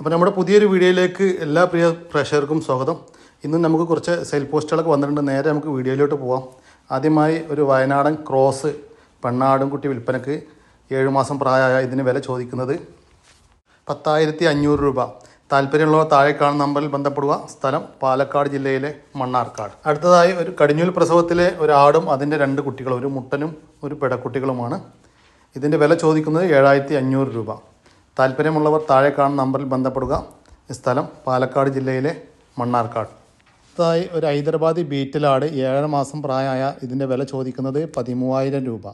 അപ്പോൾ നമ്മുടെ പുതിയൊരു വീഡിയോയിലേക്ക് എല്ലാ പ്രിയ പ്രേക്ഷകർക്കും സ്വാഗതം. ഇന്നും നമുക്ക് കുറച്ച് സെയിൽ പോസ്റ്റുകളൊക്കെ വന്നിട്ടുണ്ട്. നേരെ നമുക്ക് വീഡിയോയിലോട്ട് പോവാം. ആദ്യമായി ഒരു വയനാടൻ ക്രോസ് പെണ്ണാടും കുട്ടി വിൽപ്പനക്ക് ഏഴ് മാസം പ്രായമായ ഇതിന് വില ചോദിക്കുന്നത് പത്തായിരത്തി അഞ്ഞൂറ് രൂപ. താല്പര്യമുള്ളവർ താഴെ കാണുന്ന നമ്പറിൽ ബന്ധപ്പെടുക. സ്ഥലം പാലക്കാട് ജില്ലയിലെ മണ്ണാർക്കാട്. അടുത്തതായി ഒരു കടിഞ്ഞൂൽ പ്രസവത്തിലെ ഒരാടും അതിന്റെ രണ്ട് കുട്ടികളും ഒരു മുട്ടനും ഒരു പെടക്കുട്ടികളുമാണ്. ഇതിന്റെ വില ചോദിക്കുന്നത് ഏഴായിരത്തി അഞ്ഞൂറ് രൂപ. താല്പര്യമുള്ളവർ താഴെ കാണുന്ന നമ്പറിൽ ബന്ധപ്പെടുക. സ്ഥലം പാലക്കാട് ജില്ലയിലെ മണ്ണാർക്കാട്. അടുത്തതായി ഒരു ഹൈദരാബാദി ബീറ്റിലാട് ഏഴര മാസം പ്രായമായ ഇതിന്റെ വില ചോദിക്കുന്നത് പതിമൂവായിരം രൂപ.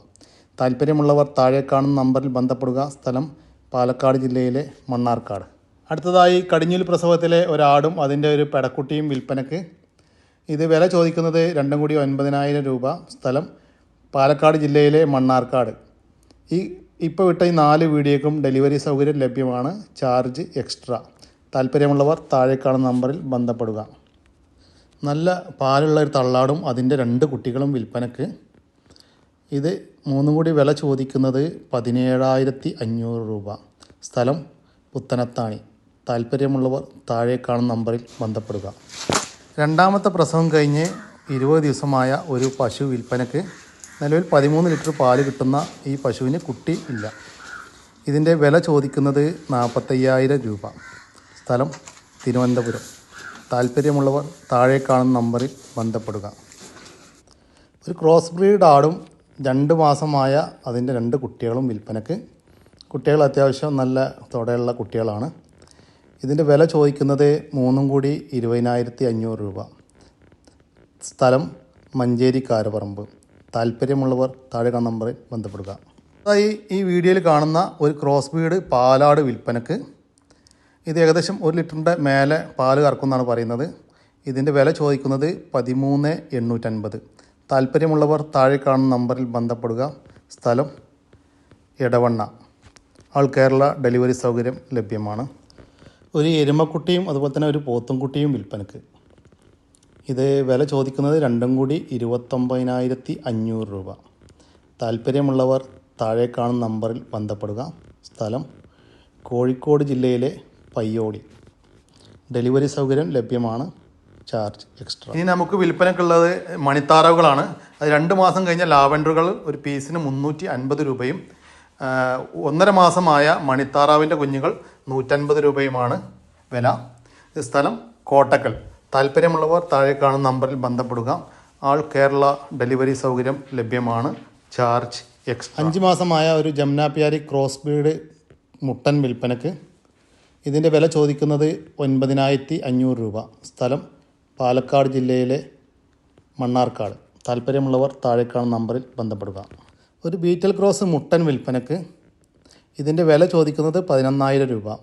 താല്പര്യമുള്ളവർ താഴെ കാണുന്ന നമ്പറിൽ ബന്ധപ്പെടുക. സ്ഥലം പാലക്കാട് ജില്ലയിലെ മണ്ണാർക്കാട്. അടുത്തതായി കടിഞ്ഞൂൽ പ്രസവത്തിലെ ഒരാടും അതിന്റെ ഒരു പെടക്കുട്ടിയും വിൽപ്പനക്ക്. ഇത് വില ചോദിക്കുന്നത് രണ്ടും കൂടി ഒൻപതിനായിരം രൂപ. സ്ഥലം പാലക്കാട് ജില്ലയിലെ മണ്ണാർക്കാട്. ഈ ഇപ്പോൾ വിട്ട ഈ നാല് വീഡിയോക്കും ഡെലിവറി സൗകര്യം ലഭ്യമാണ്. Charge extra. താല്പര്യമുള്ളവർ താഴെ കാണുന്ന നമ്പറിൽ ബന്ധപ്പെടുക. നല്ല പാലുള്ള ഒരു തള്ളാടും അതിന്റെ രണ്ട് കുട്ടികളും വിൽപ്പനക്ക്. ഇത് മൂന്നും കൂടി വില ചോദിക്കുന്നത് പതിനേഴായിരത്തി അഞ്ഞൂറ് രൂപ. സ്ഥലം പുത്തനത്താണി. താല്പര്യമുള്ളവർ താഴെ കാണുന്ന നമ്പറിൽ ബന്ധപ്പെടുക. രണ്ടാമത്തെ പ്രസവം കഴിഞ്ഞ് ഇരുപത് ദിവസമായ ഒരു പശു വിൽപ്പനക്ക് നിലവിൽ പതിമൂന്ന് ലിറ്റർ പാൽ കിട്ടുന്ന ഈ പശുവിന് കുട്ടി ഇല്ല. ഇതിന്റെ വില ചോദിക്കുന്നത് നാൽപ്പത്തയ്യായിരം രൂപ. സ്ഥലം തിരുവനന്തപുരം. താല്പര്യമുള്ളവർ താഴെ കാണുന്ന നമ്പറിൽ ബന്ധപ്പെടുക. ഒരു ക്രോസ് ബ്രീഡ് ആടും രണ്ട് മാസമായ അതിന്റെ രണ്ട് കുട്ടികളും വിൽപ്പനക്ക് കുട്ടികൾ അത്യാവശ്യം നല്ല തുടയുള്ള കുട്ടികളാണ്. ഇതിന്റെ വില ചോദിക്കുന്നത് മൂന്നും കൂടി ഇരുപതിനായിരത്തി അഞ്ഞൂറ് രൂപ. സ്ഥലം മഞ്ചേരി കാരപറമ്പ്. താല്പര്യമുള്ളവർ താഴെ കാണുന്ന നമ്പറിൽ ബന്ധപ്പെടുക. അതായി ഈ വീഡിയോയിൽ കാണുന്ന ഒരു ക്രോസ് ബീഡ് പാലാട് വിൽപ്പനക്ക് ഇത് ഏകദേശം ഒരു ലിറ്ററിന്റെ മേലെ പാൽ കറക്കുമെന്നാണ് പറയുന്നത്. ഇതിന്റെ വില ചോദിക്കുന്നത് പതിമൂന്ന് എണ്ണൂറ്റൻപത്. താല്പര്യമുള്ളവർ താഴെ കാണുന്ന നമ്പറിൽ ബന്ധപ്പെടുക. സ്ഥലം ഇടവണ്ണ ആൾ കേരള ഡെലിവറി സൗകര്യം ലഭ്യമാണ്. ഒരു എരുമക്കുട്ടിയും അതുപോലെ തന്നെ ഒരു പോത്തുംകുട്ടിയും വിൽപ്പനക്ക്. ഇത് വില ചോദിക്കുന്നത് രണ്ടും കൂടി ഇരുപത്തൊമ്പതിനായിരത്തി അഞ്ഞൂറ് രൂപ. താല്പര്യമുള്ളവർ താഴെ കാണുന്ന നമ്പറിൽ ബന്ധപ്പെടുക. സ്ഥലം കോഴിക്കോട് ജില്ലയിലെ പയ്യോളി ഡെലിവറി സൗകര്യം ലഭ്യമാണ്. Charge extra. ഇനി നമുക്ക് വിൽപ്പനക്കുള്ളത് മണിത്താറവുകളാണ്. അത് രണ്ട് മാസം കഴിഞ്ഞ ലാവൻഡറുകൾ ഒരു പീസിന് മുന്നൂറ്റി അൻപത് രൂപയും ഒന്നര മാസമായ മണിത്താറാവിന്റെ കുഞ്ഞുങ്ങൾ നൂറ്റൻപത് രൂപയുമാണ് വില. സ്ഥലം കോട്ടക്കൽ. താല്പര്യമുള്ളവർ താഴെ കാണുന്ന നമ്പറിൽ ബന്ധപ്പെടുക. ആൾ കേരള ഡെലിവറി സൗകര്യം ലഭ്യമാണ്. ചാർജ് എക്സ് അഞ്ച് മാസമായ ഒരു ജംനാപ്യാരി ക്രോസ് ബ്രീഡ് മുട്ടൻ വിൽപ്പനക്ക് ഇതിന്റെ വില ചോദിക്കുന്നത് ഒൻപതിനായിരത്തി അഞ്ഞൂറ് രൂപ. സ്ഥലം പാലക്കാട് ജില്ലയിലെ മണ്ണാർക്കാട്. താല്പര്യമുള്ളവർ താഴെ കാണുന്ന നമ്പറിൽ ബന്ധപ്പെടുക. ഒരു ബീറ്റൽ ക്രോസ് മുട്ടൻ വിൽപ്പനക്ക് ഇതിന്റെ വില ചോദിക്കുന്നത് പതിനൊന്നായിരം രൂപ.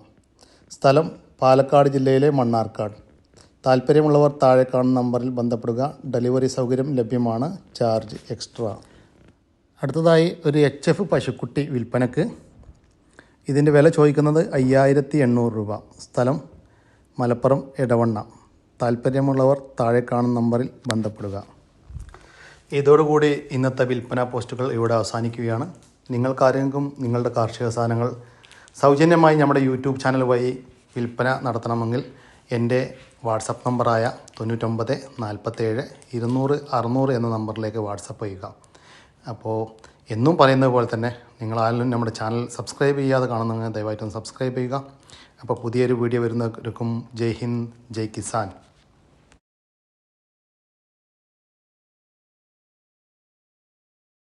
സ്ഥലം പാലക്കാട് ജില്ലയിലെ മണ്ണാർക്കാട്. താല്പര്യമുള്ളവർ താഴെ കാണുന്ന നമ്പറിൽ ബന്ധപ്പെടുക. ഡെലിവറി സൗകര്യം ലഭ്യമാണ്. Charge extra. അടുത്തതായി ഒരു എച്ച് എഫ് പശുക്കുട്ടി വിൽപ്പനക്ക്. ഇതിന്റെ വില ചോദിക്കുന്നത് അയ്യായിരത്തി എണ്ണൂറ് രൂപ. സ്ഥലം മലപ്പുറം ഇടവണ്ണ താല്പര്യമുള്ളവർ താഴെ കാണുന്ന നമ്പറിൽ ബന്ധപ്പെടുക. ഇതോടുകൂടി ഇന്നത്തെ വിൽപ്പന പോസ്റ്റുകൾ ഇവിടെ അവസാനിക്കുകയാണ്. നിങ്ങൾക്കാരെങ്കിലും നിങ്ങളുടെ കാർഷിക സാധനങ്ങൾ സൗജന്യമായി നമ്മുടെ യൂട്യൂബ് ചാനൽ വഴി വിൽപ്പന നടത്തണമെങ്കിൽ എന്റെ വാട്സപ്പ് നമ്പറായ തൊണ്ണൂറ്റൊമ്പത് നാൽപ്പത്തേഴ് ഇരുന്നൂറ് അറുന്നൂറ് എന്ന നമ്പറിലേക്ക് വാട്സപ്പ് ചെയ്യുക. അപ്പോൾ എന്നും പറയുന്നത് പോലെ തന്നെ ആരെങ്കിലും നമ്മുടെ ചാനൽ സബ്സ്ക്രൈബ് ചെയ്യാതെ കാണുന്നെങ്കിൽ ദയവായിട്ടും സബ്സ്ക്രൈബ് ചെയ്യുക. അപ്പോൾ പുതിയൊരു വീഡിയോ വരുന്നവർക്കും ജയ് ഹിന്ദ് ജയ് കിസാൻ.